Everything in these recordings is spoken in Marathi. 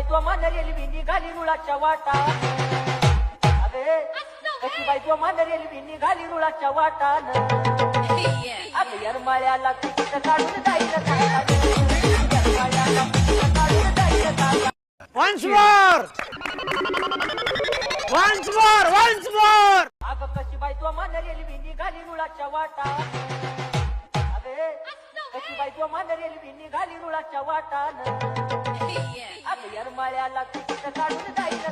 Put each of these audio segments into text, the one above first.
बाई तो मानरेल बी निघाली रुळाच्या वाटा अगे कशी बाई तो मानरेल बी निघाली रुळाच्या वाटान अगं काय यरमाळ्याला तिकीट काढून जायचं Once more! Once more! Once more! अगं कशी बाई तो मानरेल बी निघाली रुळाच्या वाटा अगे सखी बायको मान रेल्वे निघाली रुळाच्या वाटान. यरमाळ्याला तिकीट काढून जायचं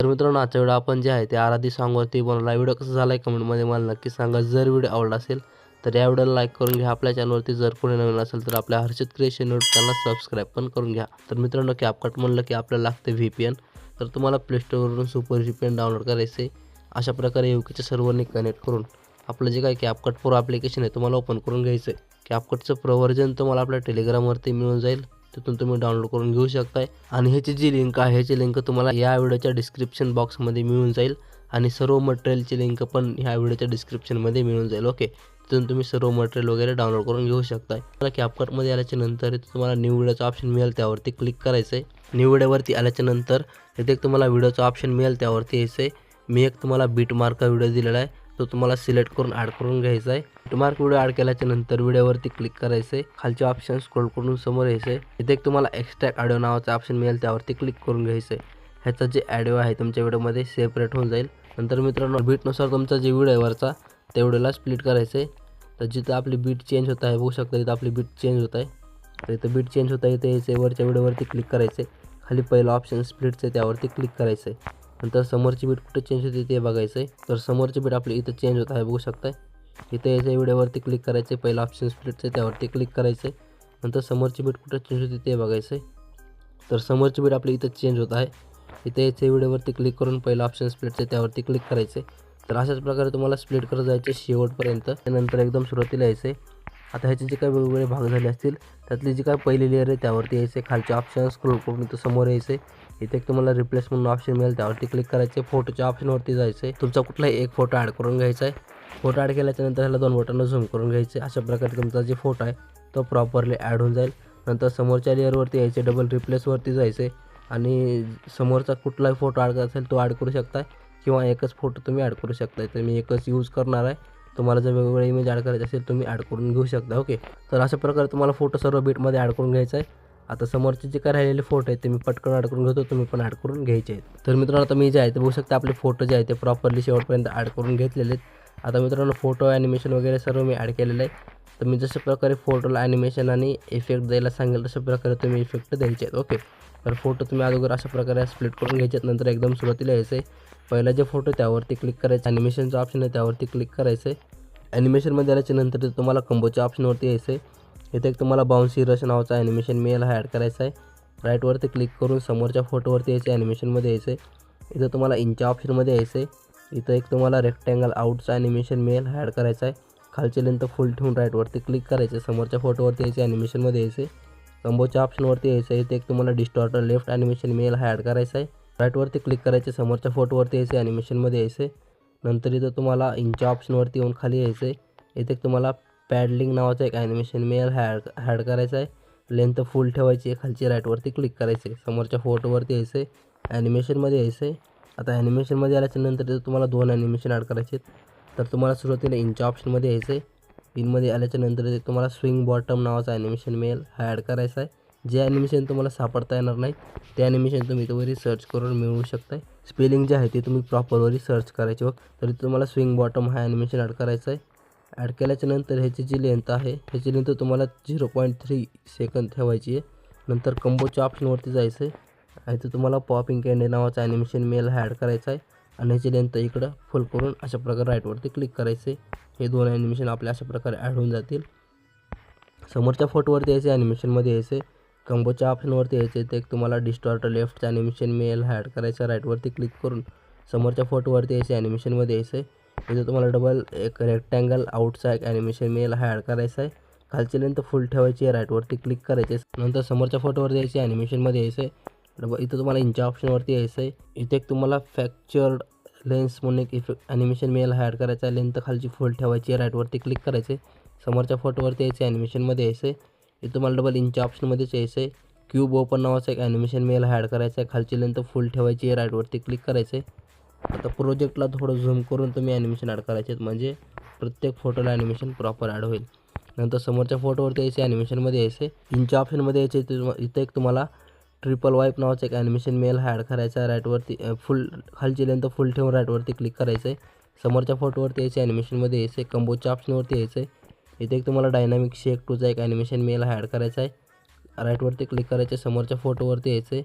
तर मित्रांनो आजच्या व्हिडिओ आपण जे आहे ते आराधी सॉंगवरती बनवला. व्हिडिओ कसा झाला आहे कमेंटमध्ये मला नक्की सांगा. जर व्हिडिओ आवडला असेल तर या व्हिडिओला लाईक करून घ्या. आपल्या चॅनलवरती जर कोणी नवीन असेल तर आपल्या Harshit creation YouTube channel subscribe पण करून घ्या. तर मित्रांनो कॅपकट म्हणलं की आपल्याला लागते व्ही पी एन तर तुम्हाला प्लेस्टोरवरून super V P N download करायचे आहे. अशा प्रकारे युकेच्या सर्वांनी कनेक्ट करून आपलं जे काय कॅपकट प्रो ॲप्लिकेशन आहे तुम्हाला ओपन करून घ्यायचं आहे. कॅपकटचं प्रो व्हर्जन तुम्हाला आपल्या टेलिग्रामवरती मिळून जाईल. तिथून तुम्ही डाउनलोड करून घेऊ शकताय. आणि ह्याची जी लिंक आहे ह्याची लिंक तुम्हाला या व्हिडिओच्या डिस्क्रिप्शन बॉक्समध्ये मिळून जाईल. आणि सर्व मटेरियलची लिंक पण ह्या व्हिडिओच्या डिस्क्रिप्शनमध्ये मिळून जाईल ओके तिथून तुम्ही सर्व मटेरियल वगैरे डाउनलोड करून घेऊ शकताय. मला कॅपकटमध्ये आल्याच्यानंतर तुम्हाला न्यू व्हिडिओचं ऑप्शन मिळेल त्यावरती क्लिक करायचं आहे न्यू व्हिडिओवरती आल्याच्यानंतर इथे तुम्हाला व्हिडिओचं ऑप्शन मिळेल त्यावरती यायचं आहे मी एक तुम्हाला बीट मार्क व्हिडिओ दिलेला आहे. तो तुम्हाला सिलेक्ट करून ॲड करून घ्यायचा आहे. बीटमार्क व्हिडिओ ॲड केल्याच्यानंतर व्हिडिओवरती क्लिक करायचं आहे खालचे ऑप्शन स्क्रोल करून समोर यायचं आहे इथे एक तुम्हाला एक्स्ट्रॅक्ट ऑडिओ नावाचा ऑप्शन मिळेल त्यावरती क्लिक करून घ्यायचं आहे ह्याचा जे ॲडिओ आहे तुमच्या व्हिडिओमध्ये सेपरेट होऊन जाईल. नंतर मित्रांनो बीटनुसार तुमचा जे व्हिडिओ आहे वरचा त्या व्हिडिओला स्प्लिट करायचं आहे तर जिथं आपली बीट चेंज होत आहे बघू शकता तिथं आपली बीट चेंज होत आहे. तर इथं बीट चेंज होत आहे इथे यायचं वरच्या व्हिडिओवरती क्लिक करायचं आहे खाली पहिलं ऑप्शन स्प्लिटचं आहे त्यावरती क्लिक करायचं आहे नंतर समोरची बीट कुठे चेंज होते ते बघायचं आहे तर समोरची बीट आपली इथं चेंज होत आहे बघू शकताय. इथे यायचं आहे व्हिडिओवरती क्लिक करायचं आहे पहिलं ऑप्शन स्प्लिटचं आहे त्यावरती क्लिक करायचं आहे नंतर समोरची बीट कुठं चेंज होते ते बघायचं आहे तर समोरची बीट आपली इथं चेंज होत आहे. इथे यायचं व्हिडिओवरती क्लिक करून पहिलं ऑप्शन स्प्लिटचं आहे त्यावरती क्लिक करायचं आहे तर अशाच प्रकारे तुम्हाला स्प्लिट करत जायचे शेवटपर्यंत. त्यानंतर एकदम सुरुवातीला यायचं आहे आता ह्याचे जे काही वेगवेगळे भाग झाले असतील त्यातली जी काय पहिली लेअर आहे त्यावरती यायचे खालचे ऑप्शन स्क्रोल करून इथं समोर यायचे इथे एक तुम्हाला रिप्लेस म्हणून ऑप्शन मिळेल. त्यावरती क्लिक करायचे. फोटोच्या ऑप्शनवरती जायचं आहे तुमचा कुठलाही एक फोटो ॲड करून घ्यायचा आहे फोटो ॲड केल्याच्यानंतर ह्याला दोन बटन झूम करून घ्यायचे. अशा प्रकारे तुमचा जे फोटो आहे तो प्रॉपरली ॲड होऊन जाईल. नंतर समोरच्या लेअरवरती यायचे डबल रिप्लेसवरती जायचे आणि समोरचा कुठलाही फोटो ॲड करायचा असेल तो ॲड करू शकताय. किंवा एकच फोटो तुम्ही ॲड करू शकताय. तर मी एकच यूज करणार आहे. तुम्हाला जर वेगवेगळे इमेज ॲड करायचे असेल तुम्ही ॲड करून घेऊ शकता. ओके तर अशा प्रकारे तुम्हाला फोटो सर्व बीटमध्ये ॲड करून घ्यायचा आहे आता समोरचे जे काय राहिलेले फोटो आहेत ते मी पटकन ॲड करून घेतो तुम्ही पण ॲड करून घ्यायचे आहेत. तर मित्रांनो आता मी जे आहे ते बघू शकता आपले फोटो जे आहे ते प्रॉपरली शेवटपर्यंत ॲड करून घेतलेले आहेत. आता मित्रांनो फोटो ॲनिमेशन वगैरे सर्व मी ॲड केलेलं आहे. तर मी जशा प्रकारे फोटोला ॲनिमेशन आणि इफेक्ट द्यायला सांगेल तशा प्रकारे तुम्ही इफेक्ट द्यायचे आहेत ओके तर फोटो तुम्ही अगोदर अशा प्रकारे स्प्लिट करून घ्यायचे आहेत नंतर एकदम सुरुवातीला यायचं आहे पहिला जे फोटो त्यावरती क्लिक करायचं. ॲनिमेशनचं ऑप्शन आहे त्यावरती क्लिक करायचं आहे ॲनिमेशनमध्ये आल्याच्यानंतर तुम्हाला कंबोच्या ऑप्शनवरती यायचं आहे इथे एक तुम्हाला बाउन्सी रश नावाचा ॲनिमेशन मेल हा ॲड करायचा आहे. राईटवरती क्लिक करून समोरच्या फोटोवरती यायचं ॲनिमेशनमध्ये यायचं आहे. इथं तुम्हाला इंच्या ऑप्शनमध्ये यायचं आहे. इथं एक तुम्हाला रेक्टँगल आउटचा ॲनिमेशन मेल हा ॲड करायचा आहे. खालची लेंथ फुल ठेवून राईटवरती क्लिक करायचं आहे. समोरच्या फोटोवरती यायचं ॲनिमेशनमध्ये यायचं आहे. कंबोच्या ऑप्शनवरती यायचं आहे. इथे एक तुम्हाला डिस्टॉर्टर लेफ्ट ॲनिमेशन मेल हा ॲड करायचा आहे. राईटवरती क्लिक करायचे समोरच्या फोटोवरती यायचं ॲनिमेशनमध्ये यायचं आहे. नंतर इथं तुम्हाला इंच्या ऑप्शनवरती येऊन खाली यायचं आहे. इथे एक तुम्हाला पॅडलिंग नावाचं एक ॲनिमेशन मेल हॅड हॅड करायचं आहे. लेंथ फुल ठेवायची आहे खालची राईटवरती क्लिक करायचे समोरच्या फोटोवरती यायचं आहे. ॲनिमेशनमध्ये यायचं आहे. आता ॲनिमेशनमध्ये आल्याच्यानंतर तुम्हाला दोन ॲनिमेशन ॲड करायचे आहेत तर तुम्हाला सुरुवातीला इंच्या ऑप्शनमध्ये यायचं आहे. पिनमध्ये आल्याच्यानंतर तुम्हाला स्विंग बॉटम नावाचा ॲनिमेशन मेल हा ॲड करायचा आहे. जे ॲनिमेशन तुम्हाला सापडता येणार नाही ते ॲनिमेशन तुम्ही इथं सर्च करून मिळवू शकताय. स्पेलिंग जे आहे ते तुम्ही प्रॉपरवरी सर्च करायचे व तर तुम्हाला स्विंग बॉटम हा ॲनिमेशन ॲड करायचा आहे. ॲड केल्याच्यानंतर ह्याची जी लेंथ आहे ह्याची लेंथ तुम्हाला झिरो पॉईंट थ्री सेकंद ठेवायची आहे. नंतर कंबोच्या ऑप्शनवरती जायचं आहे तर तुम्हाला पॉपिंग कॅन्डे नावाचा ॲनिमेशन मेल हा ॲड करायचा आहे. आणि ह्याची लेंथ इकडं फुल करून अशा प्रकारे राईटवरती क्लिक करायचं आहे हे दोन ॲनिमेशन आपल्या अशा प्रकारे ॲड होऊन जातील. समोरच्या फोटोवरती यायचे ॲनिमेशनमध्ये यायचे कंबोच्या ऑप्शनवरती यायचे ते एक तुम्हाला डिस्टॉर्टर लेफ्टचं ॲनिमेशन मेल हा ॲड करायचं राईटवरती क्लिक करून समोरच्या फोटोवरती यायचे ॲनिमेशनमध्ये यायचं आहे इथं तुम्हाला डबल एक रेक्टँगल आउटचा एक ॲनिमेशन मेल हा ॲड करायचा आहे. खालची लेंथ फुल ठेवायची आहे राईटवरती क्लिक करायचे नंतर समोरच्या फोटोवर यायचे ॲनिमेशनमध्ये यायचं आहे. डबल इथं तुम्हाला इंच्या ऑप्शनवरती यायचं आहे. इथे एक तुम्हाला फॅक्चर्ड लेन्स म्हणून एक इफेक्ट ॲनिमेशन मेल हा ॲड करायचा आहे. लेंथ खालची फुल ठेवायची आहे राईटवरती क्लिक करायचे समोरच्या फोटोवरती यायचे ॲनिमेशनमध्ये यायचं आहे. इथं तुम्हाला डबल इंच्या ऑप्शनमध्येच यायचं आहे. क्यूब ओपन नावाचं एक ॲनिमेशन मेल ॲड करायचं आहे. खालची लेंथ फुल ठेवायची आहे राईटवरती क्लिक करायचं आहे. आता प्रोजेक्टला थोडं झूम करून तुम्ही ॲनिमेशन ॲड करायचे आहेत. म्हणजे प्रत्येक फोटोला ॲनिमेशन प्रॉपर ॲड होईल. नंतर समोरच्या फोटोवरती यायचे ॲनिमेशनमध्ये यायचे. इंच्या ऑप्शनमध्ये यायचे. इथं एक तुम्हाला ट्रिपल वाईप नावाचं एक ॲनिमेशन मेल ॲड करायचा आहे. राईटवरती फुल खालची लेंथ फुल ठेवून राईटवरती क्लिक करायचं आहे समोरच्या फोटोवरती यायचे ॲनिमेशनमध्ये यायचं. आहे कंबोच्या ऑप्शनवरती यायचं. आहे इथे एक तुम्हाला डायनामिक शेक टूचा एक ॲनिमेशन मेल ॲड करायचा आहे. राईटवरती क्लिक करायचं. आहे समोरच्या फोटोवरती यायचं. आहे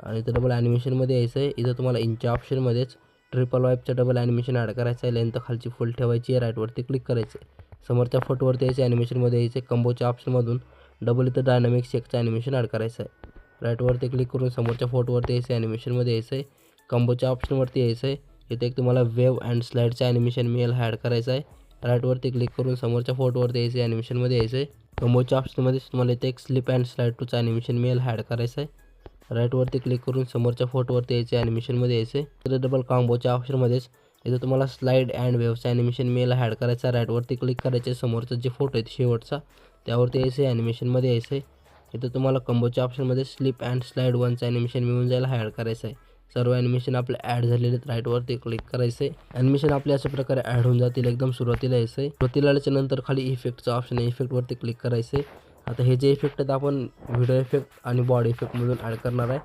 आणि इथं डबल ॲनिमेशनमध्ये यायचं आहे इथं तुम्हाला इंच्या ऑप्शनमध्येच ट्रिपल वाईपचं डबल ॲनिमेशन ॲड करायचं आहे लेंथ खालची फुल ठेवायची आहे राईटवरती क्लिक करायचं आहे समोरच्या फोटोवरती यायचं ॲनिमेशनमध्ये यायचे कंबोच्या ऑप्शनमधून डबल इथं डायनामिक शेकचं ॲनिमेशन ॲड करायचं आहे राईटवरती क्लिक करून समोरच्या फोटोवरती यायचं ॲनिमेशनमध्ये यायचं आहे कंबोच्या ऑप्शनवरती यायचं आहे इथे एक तुम्हाला वेव अँड स्लाईडचं ॲनिमेशन मेल ॲड करायचं आहे राईटवरती क्लिक करून समोरच्या फोटोवरती यायचं ॲनिमेशनमध्ये यायचं आहे कंबोच्या ऑप्शनमध्येच तुम्हाला इथे एक स्लिप अँड स्लाईड टूचं ॲनिमेशन मेल ॲड करायचं आहे राईटवरती क्लिक करून समोरच्या फोटोवरती यायचे ॲनिमेशनमध्ये यायचे. तर डबल कॉम्बोच्या ऑप्शनमध्येच इथं तुम्हाला स्लाईड अँड वेव्हचं ॲनिमेशन मेल ॲड करायचा. राईटवरती क्लिक करायचे. समोरचा जे फोटो आहे शेवटचा. त्यावरती यायचं आहे ॲनिमेशनमध्ये यायचं. आहे इथं तुम्हाला कंबोच्या ऑप्शनमध्ये स्लिप अँड स्लाईड वनचं ॲनिमेशन मिळून जायला ॲड करायचं आहे. सर्व ॲनिमेशन आपले ॲड झालेले आहेत. राईटवरती क्लिक करायचं. आहे ॲनिमेशन आपले अशा प्रकारे ॲड होऊन जातील. एकदम सुरुवातीला यायचं. आहे सुरुवातीला आल्याच्यानंतर खाली इफेक्टचं ऑप्शन आहे. इफेक्टवरती क्लिक करायचं. आहे आता हे जे इफेक्ट आहेत आपण व्हिडिओ इफेक्ट आणि बॉडी इफेक्टमधून ॲड करणार आहे.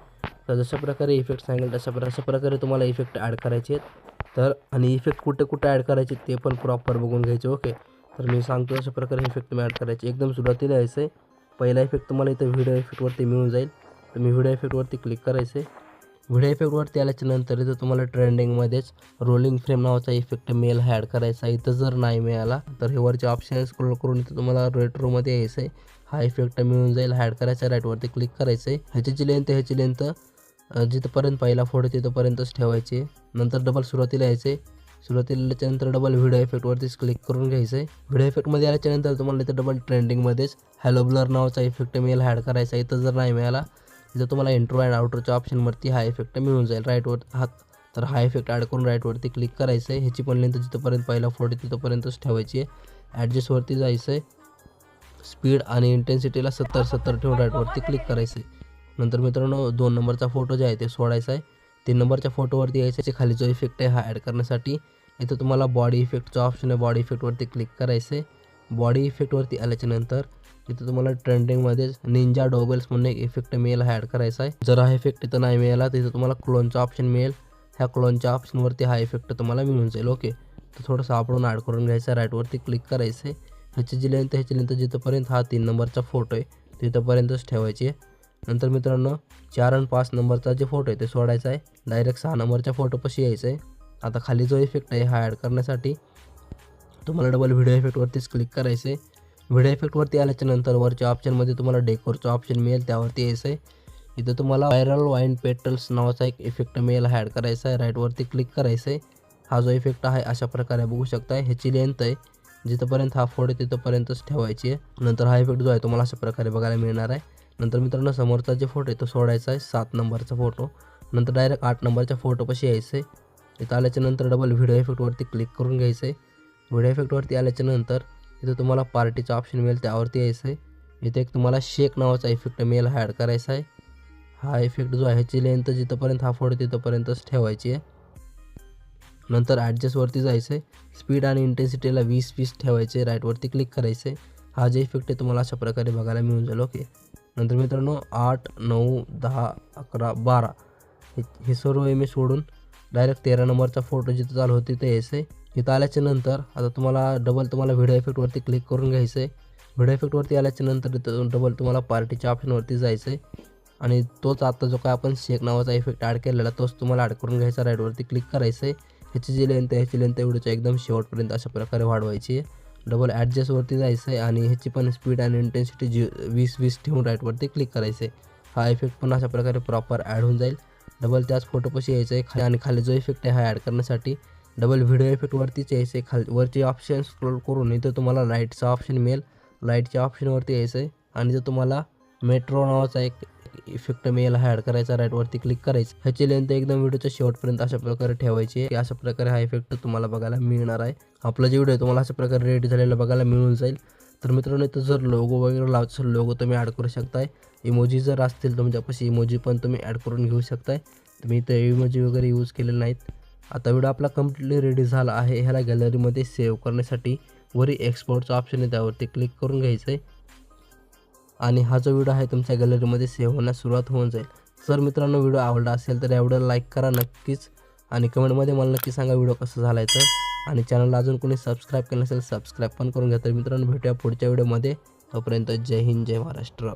तर जशा प्रकारे इफेक्ट सांगेल तशा प्र अशा प्रकारे तुम्हाला इफेक्ट ॲड करायचे आहेत. तर आणि इफेक्ट कुठे कुठे ॲड करायचे ते पण प्रॉपर बघून घ्यायचे ओके तर मी सांगतो अशा प्रकारे इफेक्ट तुम्ही ॲड करायचे. एकदम सुरुवातीला यायचं आहे. पहिला इफेक्ट तुम्हाला इथं व्हिडिओ इफेक्टवरती मिळून जाईल. तर मी व्हिडिओ इफेक्टवरती क्लिक करायचं. आहे व्हिडिओ इफेक्टवरती आल्याच्यानंतर इथं तुम्हाला ट्रेंडिंगमध्येच रोलिंग फ्रेम नावाचा इफेक्ट मेल ॲड करायचा इथं जर नाही मिळाला तर हे वरचे ऑप्शन स्क्रोल करून इथं तुम्हाला रेट्रोमध्ये यायचं आहे. हा इफेक्ट मिळून जाईल. हॅड करायचा राईटवरती क्लिक करायचं. आहे ह्याची लेंथ ह्याची लेंथ जिथंपर्यंत पहिला फोटो तिथंपर्यंतच ठेवायचे. नंतर डबल सुरुवातीला यायचे. सुरुवातीला नंतर डबल व्हिडिओ इफेक्टवरतीच क्लिक करून घ्यायचं. आहे व्हिडिओ इफेक्टमध्ये आल्याच्यानंतर तुम्हाला इथं डबल ट्रेंडिंगमध्येच हॅलो ब्लर नावाचा इफेक्ट मिळेल. हॅड करायचा इथं जर नाही मिळाला इथं तुम्हाला इंट्रो अँड आउटरच्या ऑप्शनवरती हा इफेक्ट मिळून जाईल. राईटवर हात तर हा इफेक्ट ॲड करून राईटवरती क्लिक करायचं. आहे ह्याची पण लेंथ जिथंपर्यंत पहिला फोटो तिथंपर्यंतच ठेवायची आहे. ॲडजस्टवरती जायचं. आहे स्पीड आणि इंटेन्सिटीला सत्तर सत्तर ठेवून राईटवरती क्लिक करायचं आहे नंतर मित्रांनो दोन नंबरचा फोटो जे आहे ते सोडायचा आहे. तीन नंबरच्या फोटोवरती यायचं आहे. खाली जो इफेक्ट आहे हा ॲड करण्यासाठी इथं तुम्हाला बॉडी इफेक्टचा ऑप्शन आहे. बॉडी इफेक्टवरती क्लिक करायचं आहे बॉडी इफेक्टवरती आल्याच्यानंतर इथं तुम्हाला ट्रेंडिंगमध्येच निंजा डोगल्स म्हणून एक इफेक्ट मिळेल हा ॲड करायचा आहे. जर हा इफेक्ट इथं नाही मिळाला तर इथं तुम्हाला क्लोनचा ऑप्शन मिळेल. ह्या क्लोनच्या ऑप्शनवरती हा इफेक्ट तुम्हाला मिळून जाईल. ओके तर थोडंसं आपण ॲड करून घ्यायचं आहे. राईटवरती क्लिक करायचं आहे ह्याची जी लेंथ ह्याची लेंथ जिथंपर्यंत हा तीन नंबरचा फोटो आहे तिथंपर्यंतच ठेवायची. आहे नंतर मित्रांनो चार आणि पाच नंबरचा जे फोटो आहे ते सोडायचा आहे. डायरेक्ट सहा नंबरच्या फोटोपाशी यायचं आहे. आता खाली जो इफेक्ट आहे हा ॲड करण्यासाठी तुम्हाला डबल व्हिडिओ इफेक्टवरतीच क्लिक करायचं आहे. व्हिडिओ इफेक्टवरती आल्याच्यानंतर वरच्या ऑप्शनमध्ये तुम्हाला डेकोरचं ऑप्शन मिळेल त्यावरती यायचं आहे. इथं तुम्हाला व्हायरल वाईन पेटल्स नावाचा एक इफेक्ट मिळेल हा ॲड करायचा आहे. राईटवरती क्लिक करायचं आहे. हा जो इफेक्ट आहे अशा प्रकारे बघू शकताय. ह्याची लेंथ आहे. जिथंपर्यंत हा फोटो तिथंपर्यंतच ठेवायची आहे. नंतर हा इफेक्ट जो आहे तुम्हाला अशा प्रकारे बघायला मिळणार आहे. नंतर मित्रांनो समोरचा जे फोटो आहे तो सोडायचा आहे सात नंबरचा फोटो. नंतर डायरेक्ट आठ नंबरच्या फोटोपाशी यायचं आहे इथं आल्याच्यानंतर डबल व्हिडिओ इफेक्टवरती क्लिक करून घ्यायचं आहे व्हिडिओ इफेक्टवरती आल्याच्यानंतर इथं तुम्हाला पार्टीचं ऑप्शन मिळेल त्यावरती यायचं आहे इथे एक तुम्हाला शेक नावाचा इफेक्ट मेल हा ॲड करायचा आहे. हा इफेक्ट जो आहे ह्याची लेंथ जिथंपर्यंत हा फोटो तिथंपर्यंतच ठेवायची आहे. नंतर ॲडजस्टवरती जायचं आहे स्पीड आणि इंटेन्सिटीला वीस वीस ठेवायचे राईटवरती क्लिक करायचं आहे हा जे इफेक्ट आहे तुम्हाला अशा प्रकारे बघायला मिळून जाईल ओके नंतर मित्रांनो आठ नऊ दहा अकरा बारा. हे हे सर्व मी सोडून डायरेक्ट तेरा नंबरचा फोटो जिथं चालू होती ते यायचं आहे इथं आल्याच्यानंतर आता तुम्हाला डबल तुम्हाला व्हिडिओ इफेक्टवरती क्लिक करून घ्यायचं आहे व्हिडिओ इफेक्टवरती आल्याच्यानंतर डबल तुम्हाला पार्टीच्या ऑप्शनवरती जायचं आहे आणि तोच आता जो काय आपण शेक नावाचा इफेक्ट ॲड केलेला तोच तुम्हाला ॲड करून घ्यायचा राईटवरती क्लिक करायचं आहे ह्याची जी लेंथ आहे. ह्याची लेंथ एवढीच्या एकदम शेवटपर्यंत अशा प्रकारे वाढवायची आहे. डबल ॲडजस्टवरती जायचं आहे आणि ह्याची पण स्पीड आणि इंटेन्सिटी जी वीस वीस ठेवून राईटवरती क्लिक करायचं आहे हा इफेक्ट पण अशा प्रकारे प्रॉपर ॲड होऊन जाईल. डबल त्याच फोटोपाशी यायचं आहे खाली आणि खाली जो इफेक्ट आहे हा ॲड करण्यासाठी डबल व्हिडिओ इफेक्टवरतीच यायचं आहे खाली वरचे ऑप्शन स्क्रोल करून इथं तुम्हाला लाईटचा ऑप्शन मिळेल. लाईटच्या ऑप्शनवरती यायचं आहे आणि जर तुम्हाला मेट्रो नावाचा एक इफेक्ट मेल हा ॲड करायचा राईटवरती क्लिक करायचं. ह्याची लेंथ एकदम व्हिडिओच्या शेवटपर्यंत अशा प्रकारे ठेवायची आहे. अशा प्रकारे हा इफेक्ट तुम्हाला बघायला मिळणार आहे. आपला जे व्हिडिओ आहे तुम्हाला अशा प्रकारे रेडी झालेला बघायला मिळून जाईल. तर मित्रांनो इथं जर लोगो वगैरे लावत असेल लोगो तुम्ही ॲड करू शकताय. इमोजी जर असतील तुमच्यापाशी इमोजी पण तुम्ही ॲड करून घेऊ शकताय. तुम्ही इथं इमोजी वगैरे यूज केलेले नाहीत. आता व्हिडिओ आपला कम्प्लिटली रेडी झाला आहे. ह्याला गॅलरीमध्ये सेव्ह करण्यासाठी वरी एक्सपोर्टचं ऑप्शन आहे. त्यावरती क्लिक करून घ्यायचं आहे आणि हा जो व्हिडिओ आहे तुमच्या गॅलरीमध्ये सेव्ह होण्यास सुरुवात होऊन जाईल. जर मित्रांनो व्हिडिओ आवडला असेल तर या व्हिडिओला लाईक करा नक्कीच. आणि कमेंटमध्ये मला नक्की सांगा व्हिडिओ कसा झाला आहे तर. आणि चॅनलला अजून कोणी सबस्क्राईब केलं नसेल सबस्क्राईब पण करून घ्या. तर मित्रांनो भेटूया पुढच्या व्हिडिओमध्ये तोपर्यंत जय हिंद जय महाराष्ट्र.